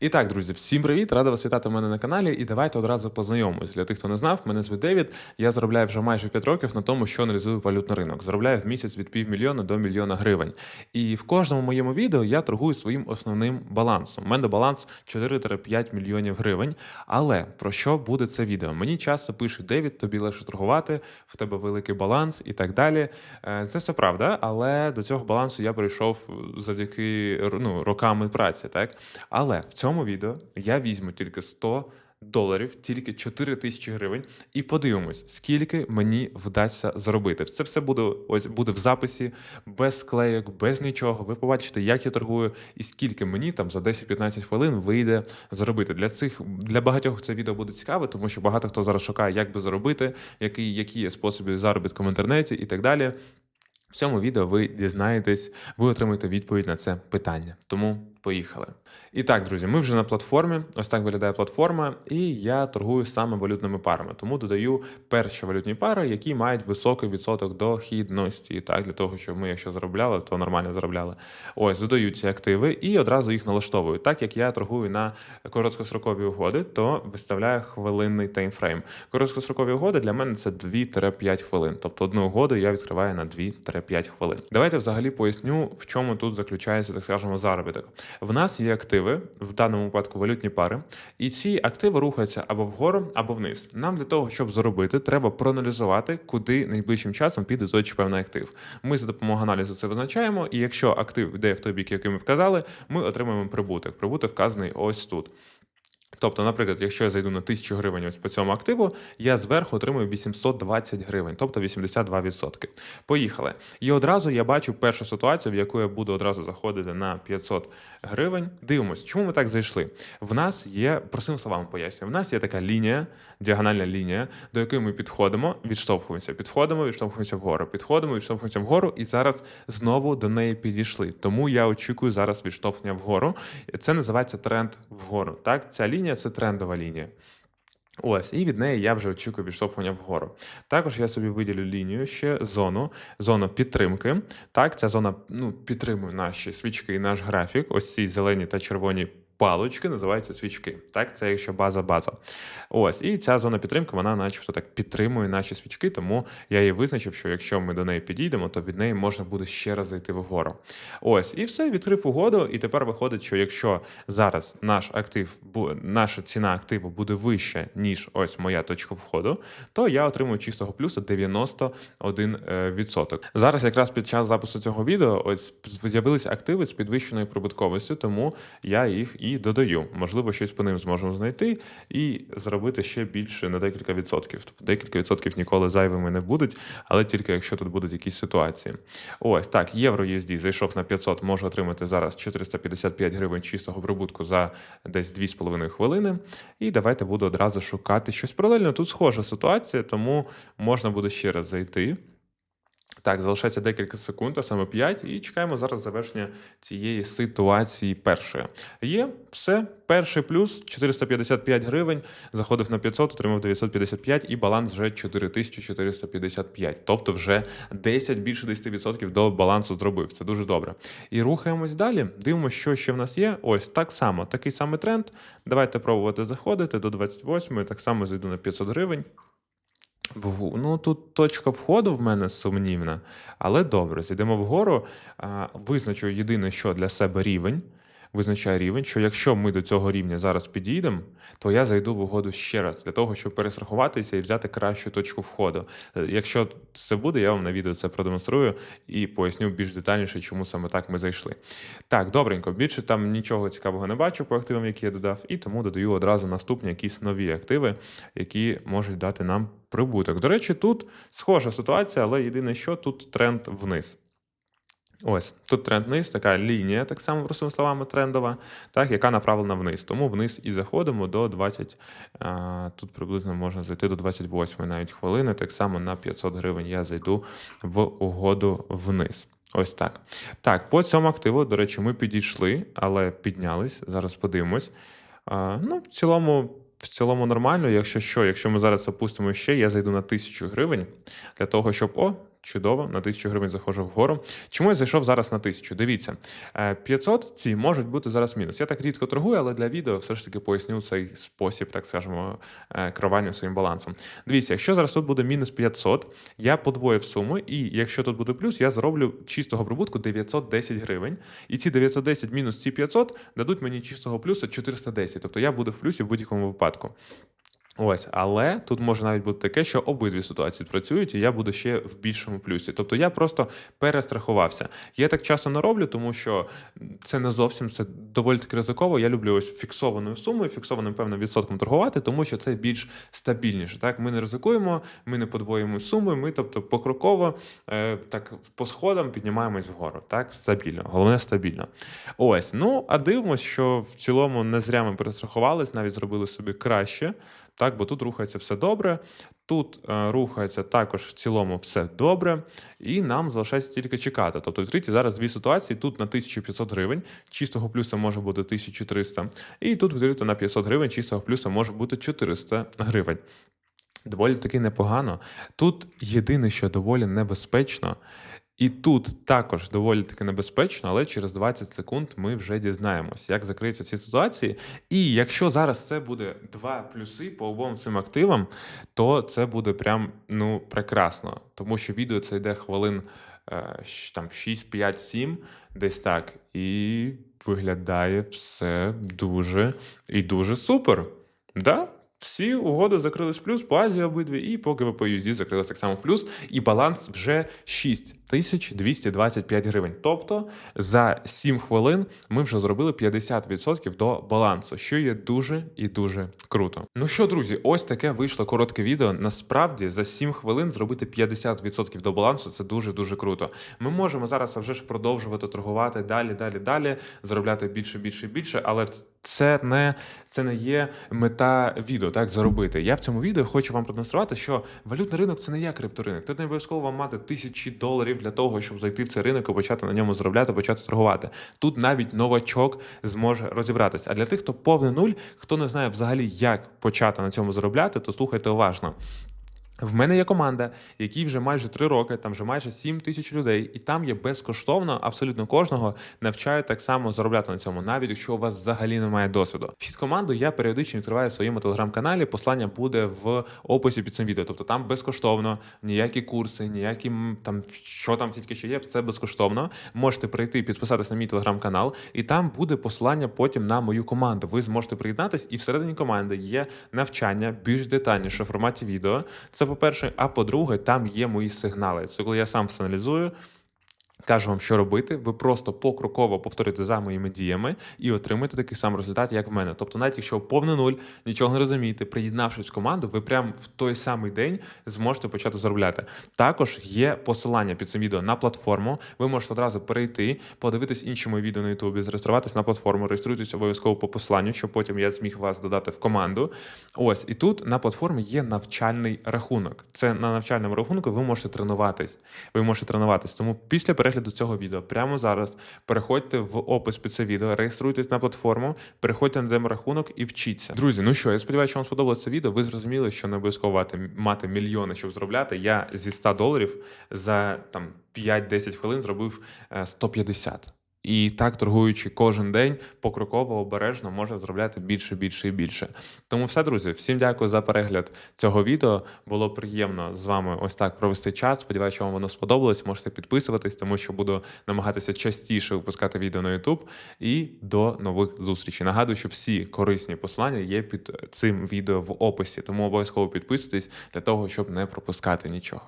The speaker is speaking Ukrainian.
І так, друзі, всім привіт! Рада вас вітати в мене на каналі. І давайте одразу познайомимось. Для тих, хто не знав, мене звуть Девід. Я заробляю вже майже 5 років на тому, що аналізую валютний ринок. Заробляю в місяць від півмільйона до мільйона гривень. І в кожному моєму відео я торгую своїм основним балансом. У мене баланс 4-5 мільйонів гривень. Але про що буде це відео? Мені часто пишуть Девід, тобі легше торгувати, в тебе великий баланс і так далі. Е, Це все правда, але до цього балансу я прийшов завдяки ну, роками праці. Так? Але в цьому відео я візьму тільки 100 доларів, тільки 4 тисячі гривень, і подивимось, скільки мені вдасться заробити. Це все буде ось буде в записі, без склейок, без нічого. Ви побачите, як я торгую, і скільки мені там за 10-15 хвилин вийде заробити. Для цих для багатьох це відео буде цікаве, тому що багато хто зараз шукає, як би заробити, які, які є способи заробітку в інтернеті і так далі. В цьому відео ви дізнаєтесь, ви отримаєте відповідь на це питання. Тому поїхали. І так, друзі, ми вже на платформі. Ось так виглядає платформа, і я торгую саме валютними парами. Тому додаю перші валютні пари, які мають високий відсоток дохідності. Так, для того, щоб ми, якщо заробляли, то нормально заробляли. Ось додаю ці активи і одразу їх налаштовую. Так як я торгую на короткострокові угоди, то виставляю хвилинний таймфрейм. Короткострокові угоди для мене це 2-5 хвилин. Тобто одну угоду я відкриваю на 2-5 хвилин. Давайте взагалі поясню, в чому тут заключається, так скажемо, заробіток. В нас є активи, в даному випадку валютні пари, і ці активи рухаються або вгору, або вниз. Нам для того, щоб заробити, треба проаналізувати, куди найближчим часом піде той чи певний актив. Ми за допомогою аналізу це визначаємо, і якщо актив йде в той бік, який ми вказали, ми отримуємо прибуток. Прибуток вказаний ось тут. Тобто, наприклад, якщо я зайду на 1000 гривень ось по цьому активу, я зверху отримую 820 гривень, тобто 82%. Поїхали. І одразу я бачу першу ситуацію, в яку я буду одразу заходити на 500 гривень. Дивимось, чому ми так зайшли? В нас є, простими словами пояснюю, в нас є така лінія, діагональна лінія, до якої ми підходимо, відштовхуємося, підходимо, відштовхуємося вгору, підходимо, відштовхуємося вгору, і зараз знову до неї підійшли. Тому я очікую зараз відштовхнення вгору. Це називається тренд вгору. Так, ця лінія це трендова лінія. Ось, і від неї я вже очікую відштовхування вгору. Також я собі виділю лінію ще зону, зону підтримки. Так, ця зона ну, підтримує наші свічки і наш графік. Ось ці зелені та червоні. Палочки називаються свічки. Так, це якщо база-база. Ось, і ця зона підтримки, вона, начебто, так підтримує наші свічки, тому я її визначив, що якщо ми до неї підійдемо, то від неї можна буде ще раз зайти вгору. Ось, і все, відкрив угоду. І тепер виходить, що якщо зараз наш актив, наша ціна активу буде вища, ніж ось моя точка входу, то я отримую чистого плюсу 91%. Зараз, якраз під час запису цього відео, ось з'явилися активи з підвищеною прибутковістю, тому я їх і додаю. Можливо, щось по ним зможемо знайти і зробити ще більше на декілька відсотків. Тобто декілька відсотків ніколи зайвими не будуть, але тільки якщо тут будуть якісь ситуації. Ось так, євро USD зайшов на 500, можу отримати зараз 455 гривень чистого прибутку за десь 2,5 хвилини. І давайте буду одразу шукати щось паралельно. Тут схожа ситуація, тому можна буде ще раз зайти. Так, залишається декілька секунд, а саме 5, і чекаємо зараз завершення цієї ситуації першої. Є все, перший плюс 455 гривень. Заходив на 500, отримав 955 і баланс вже 4455. Тобто вже 10 більше 10% до балансу зробив. Це дуже добре. І рухаємось далі. Дивимося, що ще в нас є. Ось так само, такий самий тренд. Давайте пробувати заходити до 28, так само зайду на 500 гривень. Ну, тут точка входу в мене сумнівна, але добре, зійдемо вгору. Визначу єдине, що для себе рівень. Визначає рівень, що якщо ми до цього рівня зараз підійдемо, то я зайду в угоду ще раз для того, щоб перестрахуватися і взяти кращу точку входу. Е, якщо це буде, я вам на відео це продемонструю і поясню більш детальніше, чому саме так ми зайшли. Так, добренько, більше там нічого цікавого не бачу по активам, які я додав, і тому додаю одразу наступні якісь нові активи, які можуть дати нам прибуток. До речі, тут схожа ситуація, але єдине, що тут тренд вниз. Ось тут тренд вниз, така лінія, так само, простими словами, трендова, так, яка направлена вниз. Тому вниз і заходимо до 20, а, тут приблизно можна зайти до 28 навіть хвилини. Так само на 500 гривень я зайду в угоду вниз. Ось так. Так, по цьому активу, до речі, ми підійшли, але піднялись. Зараз подивимось. А, ну, в цілому. В цілому нормально, якщо що, якщо ми зараз опустимо ще, я зайду на 1000 гривень для того, щоб о, Чудово, на 1000 гривень заходжу вгору. Чому я зайшов зараз на 1000? Дивіться, е, 500 ці можуть бути зараз мінус. Я так рідко торгую, але для відео все ж таки поясню цей спосіб, так скажемо, е, керування своїм балансом. Дивіться, якщо зараз тут буде мінус 500, я подвоїв суму, і якщо тут буде плюс, я зароблю чистого прибутку 910 гривень. І ці 910 мінус ці 500 дадуть мені чистого плюсу 410. Тобто я буду в плюсі в будь-якому випадку. Ось, але тут може навіть бути таке, що обидві ситуації працюють, і я буду ще в більшому плюсі. Тобто я просто перестрахувався. Я так часто не роблю, тому що це не зовсім це доволі таки ризиково. Я люблю ось фіксованою сумою, фіксованим певним відсотком торгувати, тому що це більш стабільніше. Так, ми не ризикуємо, ми не подвоюємо суми. Ми, тобто, покроково е, так по сходам піднімаємось вгору. Так, стабільно. Головне стабільно. Ось, ну а дивимось, що в цілому не зря ми перестрахувались, навіть зробили собі краще. Так, бо тут рухається все добре. Тут е, рухається також в цілому все добре, і нам залишається тільки чекати. Тобто, відкриті зараз дві ситуації: тут на 1500 гривень, чистого плюса може бути 1300, і тут відкрито на 500 гривень, чистого плюса може бути 400 гривень. Доволі таки непогано. Тут єдине, що доволі небезпечно, і тут також доволі таки небезпечно, але через 20 секунд ми вже дізнаємось, як закриються ці ситуації. І якщо зараз це буде два плюси по обом цим активам, то це буде прям ну прекрасно, тому що відео це йде хвилин е, там 6, 5, 7, десь так, і виглядає все дуже і дуже супер. Да? Всі угоди закрились в плюс по Азії обидві, і по ГВП USD закрилось так само в плюс, і баланс вже 6225 гривень. Тобто за 7 хвилин ми вже зробили 50% до балансу, що є дуже і дуже круто. Ну що, друзі, ось таке вийшло коротке відео. Насправді за 7 хвилин зробити 50% до балансу це дуже дуже круто. Ми можемо зараз вже ж продовжувати торгувати далі, далі, далі, заробляти більше, більше, більше, але це не, це не є мета відео, так заробити. Я в цьому відео хочу вам продемонструвати, що валютний ринок це не є крипторинок. Тут не обов'язково вам мати тисячі доларів для того, щоб зайти в цей ринок і почати на ньому заробляти, почати торгувати. Тут навіть новачок зможе розібратися. А для тих, хто повний нуль, хто не знає взагалі, як почати на цьому заробляти, то слухайте уважно. В мене є команда, якій вже майже три роки, там вже майже 7 тисяч людей, і там є безкоштовно, абсолютно кожного навчають так само заробляти на цьому, навіть якщо у вас взагалі немає досвіду. Вхід команду я періодично відкриваю в своєму телеграм-каналі. Послання буде в описі під цим відео. Тобто там безкоштовно, ніякі курси, ніякі там що там тільки що є, це безкоштовно. Можете прийти, підписатись на мій телеграм-канал, і там буде посилання потім на мою команду. Ви зможете приєднатись, і всередині команди є навчання більш детальніше в форматі відео. Це по-перше, а по-друге, там є мої сигнали. Це коли я сам все. Кажу вам, що робити. Ви просто покроково повторюєте за моїми діями і отримаєте такий самий результат, як в мене. Тобто, навіть якщо повний нуль, нічого не розумієте, приєднавшись в команду, ви прямо в той самий день зможете почати заробляти. Також є посилання під цим відео на платформу. Ви можете одразу перейти, подивитись інші мої відео на Ютубі, зареєструватись на платформу, реєструйтесь обов'язково по посиланню, щоб потім я зміг вас додати в команду. Ось і тут на платформі є навчальний рахунок. Це на навчальному рахунку ви можете тренуватись. Ви можете тренуватись. Тому після перегляду цього відео прямо зараз переходьте в опис під це відео, реєструйтесь на платформу, переходьте на демо-рахунок і вчіться. Друзі, ну що, я сподіваюся, що вам сподобалося це відео. Ви зрозуміли, що не обов'язково мати- мільйони, щоб зробляти. Я зі 100 доларів за там 5-10 хвилин зробив е, 150. І так, торгуючи кожен день, покроково обережно можна заробляти більше, більше і більше. Тому все, друзі, всім дякую за перегляд цього відео. Було приємно з вами ось так провести час. Сподіваюся, вам воно сподобалось. Можете підписуватись, тому що буду намагатися частіше випускати відео на YouTube. І до нових зустрічей. Нагадую, що всі корисні посилання є під цим відео в описі, тому обов'язково підписуйтесь для того, щоб не пропускати нічого.